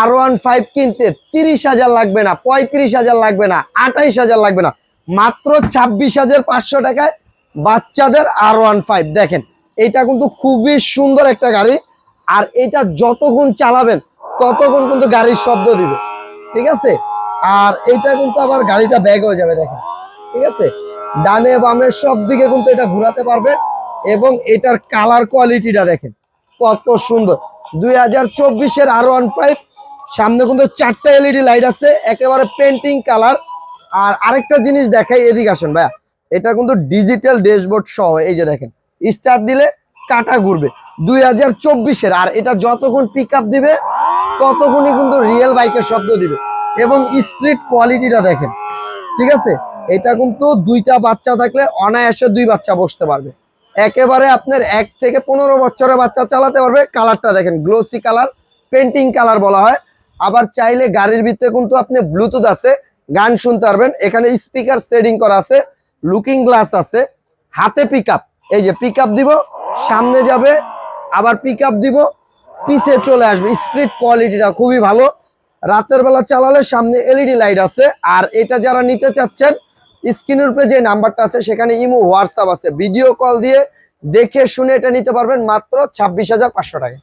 আর one five কিনতে তিরিশ হাজার লাগবে না, পঁয়ত্রিশ হাজার লাগবে না, আঠাইশ হাজার লাগবে না। মাত্র ছাব্বিশ হাজার পাঁচশো টাকায় বাচ্চাদের আর ওয়ান ফাইভ দেখেন এটা কিন্তু খুবই সুন্দর একটা গাড়ি। আর এটা যতক্ষণ চালাবেন, ততক্ষণ কিন্তু গাড়ির শব্দ দিবে। ঠিক আছে? আর এটা কিন্তু আবার গাড়িটা ব্যাগ হয়ে যাবে, দেখেন। ঠিক আছে? ডানে বামে সব দিকে কিন্তু এটা ঘোরাতে পারবে এবং এটার কালার কোয়ালিটিটা দেখেন, কত সুন্দর। দুই হাজার চব্বিশের আর ওয়ান ফাইভ সামনে কিন্তু চারটা এলইডি লাইট আছে, একেবারে পেন্টিং কালার আর আরেকটা জিনিস দেখাই, এদিকে আসেন ভাইয়া। এটা কিন্তু ডিজিটাল ড্যাশবোর্ড সহ, এই যে দেখেন স্টার্ট দিলে কাটা ঘুরবে। দুই হাজার চব্বিশের, আর এটা যতক্ষণ পিক দিবে, ততক্ষণই কিন্তু রিয়েল বাইকের শব্দ দিবে। এবং স্প্রিট কোয়ালিটিটা দেখেন, ঠিক আছে? এটা কিন্তু দুইটা বাচ্চা থাকলে অনায়াসে দুই বাচ্চা বসতে পারবে। একেবারে আপনার এক থেকে পনেরো বছরের বাচ্চা চালাতে পারবে। কালারটা দেখেন গ্লোসি কালার পেন্টিং কালার বলা হয়। আবার চাইলে গাড়ির ভিতরে কিন্তু আপনি ব্লুটুথ আছে, গান শুনতে পারবেন। এখানে স্পিকার সেটিং করা আছে লুকিং গ্লাস আছে, হাতে পিক এই যে পিক দিব, সামনে যাবে, আবার পিক দিব, পিছে চলে আসবে। স্পিড কোয়ালিটিটা খুবই ভালো। রাতের বেলা চালালে সামনে এলইডি লাইট আছে। আর এটা যারা নিতে চাচ্ছেন স্ক্রিনের উপরে যে নাম্বারটা আছে, সেখানে ইমো হোয়াটসঅ্যাপ আছে। ভিডিও কল দিয়ে দেখে শুনে এটা নিতে পারবেন মাত্র ছাব্বিশ হাজার পাঁচশো টাকা।